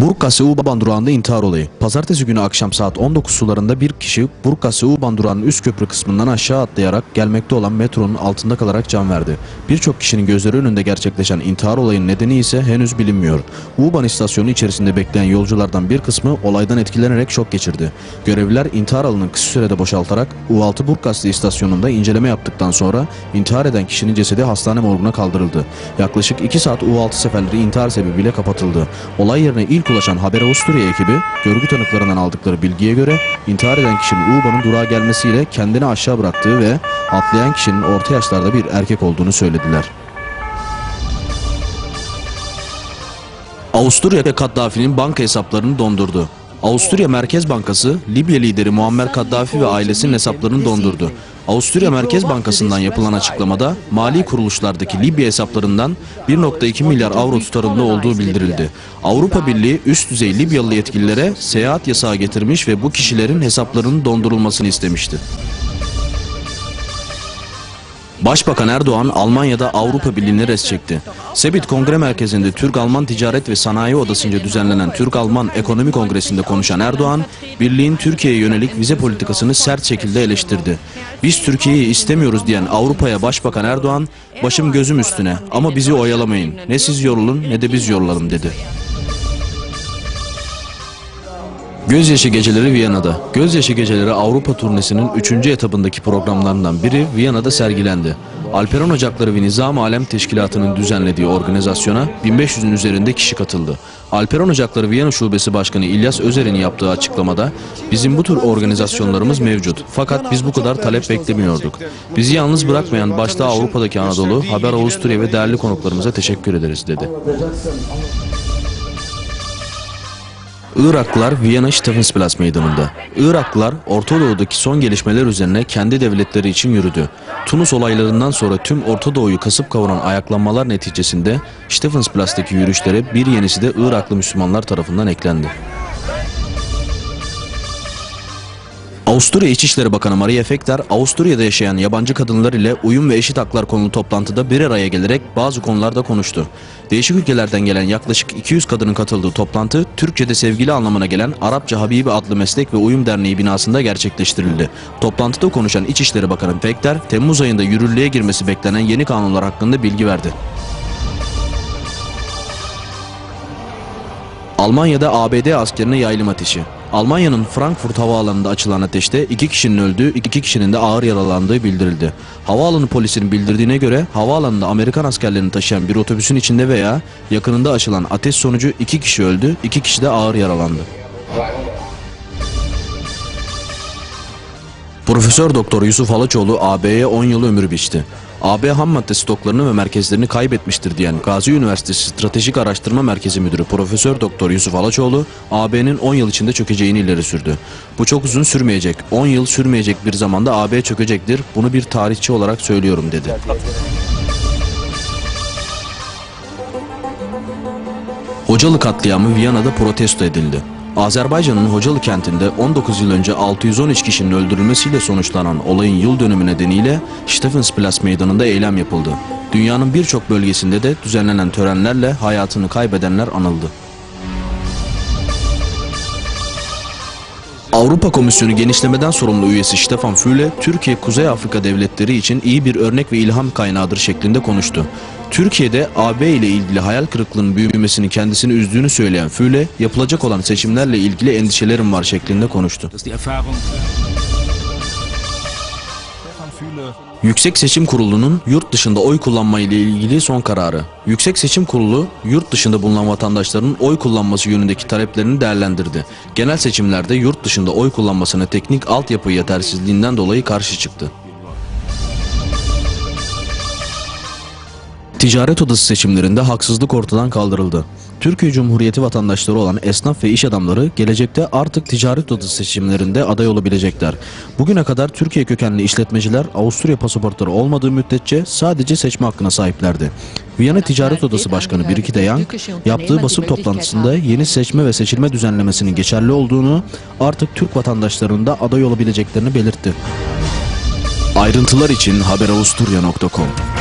Burggasse U-Bahn durağında intihar olayı. Pazartesi günü akşam saat 19 sularında bir kişi Burggasse U-Bahn durağının üst köprü kısmından aşağı atlayarak gelmekte olan metronun altında kalarak can verdi. Birçok kişinin gözleri önünde gerçekleşen intihar olayının nedeni ise henüz bilinmiyor. U-Bahn istasyonu içerisinde bekleyen yolculardan bir kısmı olaydan etkilenerek şok geçirdi. Görevliler intihar alanını kısa sürede boşaltarak U6 Burggasse istasyonunda inceleme yaptıktan sonra intihar eden kişinin cesedi hastane morguna kaldırıldı. Yaklaşık 2 saat U6 seferleri intihar sebebiyle kapatıldı. Olay yerine ilk ulaşan Haber Avusturya ekibi görgü tanıklarından aldıkları bilgiye göre intihar eden kişinin U-Bahn'ın durağa gelmesiyle kendini aşağı bıraktığı ve atlayan kişinin orta yaşlarda bir erkek olduğunu söylediler. Avusturya Kaddafi'nin banka hesaplarını dondurdu. Avusturya Merkez Bankası, Libya lideri Muammer Kaddafi ve ailesinin hesaplarını dondurdu. Avusturya Merkez Bankası'ndan yapılan açıklamada mali kuruluşlardaki Libya hesaplarından 1.2 milyar avro tutarında olduğu bildirildi. Avrupa Birliği üst düzey Libyalı yetkililere seyahat yasağı getirmiş ve bu kişilerin hesaplarının dondurulmasını istemişti. Başbakan Erdoğan Almanya'da Avrupa Birliği'ne res çekti. Sebit Kongre Merkezi'nde Türk-Alman Ticaret ve Sanayi Odası'nca düzenlenen Türk-Alman Ekonomi Kongresi'nde konuşan Erdoğan, birliğin Türkiye'ye yönelik vize politikasını sert şekilde eleştirdi. Biz Türkiye'yi istemiyoruz diyen Avrupa'ya Başbakan Erdoğan, başım gözüm üstüne ama bizi oyalamayın, ne siz yorulun ne de biz yorulalım dedi. Gözyaşı Geceleri Viyana'da. Gözyaşı Geceleri Avrupa turnesinin 3. etabındaki programlarından biri Viyana'da sergilendi. Alperon Ocakları ve Nizam Alem Teşkilatı'nın düzenlediği organizasyona 1500'ün üzerinde kişi katıldı. Alperon Ocakları Viyana Şubesi Başkanı İlyas Özer'in yaptığı açıklamada bizim bu tür organizasyonlarımız mevcut fakat biz bu kadar talep beklemiyorduk. Bizi yalnız bırakmayan başta Avrupa'daki Anadolu, Haber Avusturya ve değerli konuklarımıza teşekkür ederiz dedi. Iraklılar Viyana Stephansplatz meydanında. Iraklılar Orta Doğu'daki son gelişmeler üzerine kendi devletleri için yürüdü. Tunus olaylarından sonra tüm Orta Doğu'yu kasıp kavuran ayaklanmalar neticesinde Stephansplatz'taki yürüyüşlere bir yenisi de Iraklı Müslümanlar tarafından eklendi. Avusturya İçişleri Bakanı Maria Fekter, Avusturya'da yaşayan yabancı kadınlar ile uyum ve eşit haklar konulu toplantıda bir araya gelerek bazı konularda konuştu. Değişik ülkelerden gelen yaklaşık 200 kadının katıldığı toplantı, Türkçe'de sevgili anlamına gelen Arapça Habibi adlı meslek ve uyum derneği binasında gerçekleştirildi. Toplantıda konuşan İçişleri Bakanı Fekter, Temmuz ayında yürürlüğe girmesi beklenen yeni kanunlar hakkında bilgi verdi. Almanya'da ABD askerine yaylım ateşi. Almanya'nın Frankfurt havaalanında açılan ateşte iki kişinin öldüğü, iki kişinin de ağır yaralandığı bildirildi. Havaalanı polisinin bildirdiğine göre havaalanında Amerikan askerlerini taşıyan bir otobüsün içinde veya yakınında açılan ateş sonucu iki kişi öldü, iki kişi de ağır yaralandı. Profesör Doktor Yusuf Alaçoğlu AB'ye 10 yıl ömür biçti. AB ham madde stoklarını ve merkezlerini kaybetmiştir diyen Gazi Üniversitesi Stratejik Araştırma Merkezi Müdürü Profesör Doktor Yusuf Alaçoğlu, AB'nin 10 yıl içinde çökeceğini ileri sürdü. Bu çok uzun sürmeyecek, 10 yıl sürmeyecek bir zamanda AB çökecektir. Bunu bir tarihçi olarak söylüyorum dedi. Hocalı katliamı Viyana'da protesto edildi. Azerbaycan'ın Hocalı kentinde 19 yıl önce 613 kişinin öldürülmesiyle sonuçlanan olayın yıl dönümü nedeniyle Stephansplatz meydanında eylem yapıldı. Dünyanın birçok bölgesinde de düzenlenen törenlerle hayatını kaybedenler anıldı. Avrupa Komisyonu genişlemeden sorumlu üyesi Stefan Füle, Türkiye Kuzey Afrika devletleri için iyi bir örnek ve ilham kaynağıdır şeklinde konuştu. Türkiye'de AB ile ilgili hayal kırıklığının büyümesini kendisini üzdüğünü söyleyen Füle, yapılacak olan seçimlerle ilgili endişelerim var şeklinde konuştu. Yüksek Seçim Kurulu'nun yurt dışında oy kullanma ile ilgili son kararı. Yüksek Seçim Kurulu, yurt dışında bulunan vatandaşların oy kullanması yönündeki taleplerini değerlendirdi. Genel seçimlerde yurt dışında oy kullanmasına teknik altyapı yetersizliğinden dolayı karşı çıktı. Ticaret Odası seçimlerinde haksızlık ortadan kaldırıldı. Türkiye Cumhuriyeti vatandaşları olan esnaf ve iş adamları gelecekte artık ticaret odası seçimlerinde aday olabilecekler. Bugüne kadar Türkiye kökenli işletmeciler Avusturya pasaportları olmadığı müddetçe sadece seçme hakkına sahiplerdi. Viyana Ticaret Odası Başkanı Biriki de yaptığı basın toplantısında yeni seçme ve seçilme düzenlemesinin geçerli olduğunu, artık Türk vatandaşlarının da aday olabileceklerini belirtti. Ayrıntılar için haberavusturya.com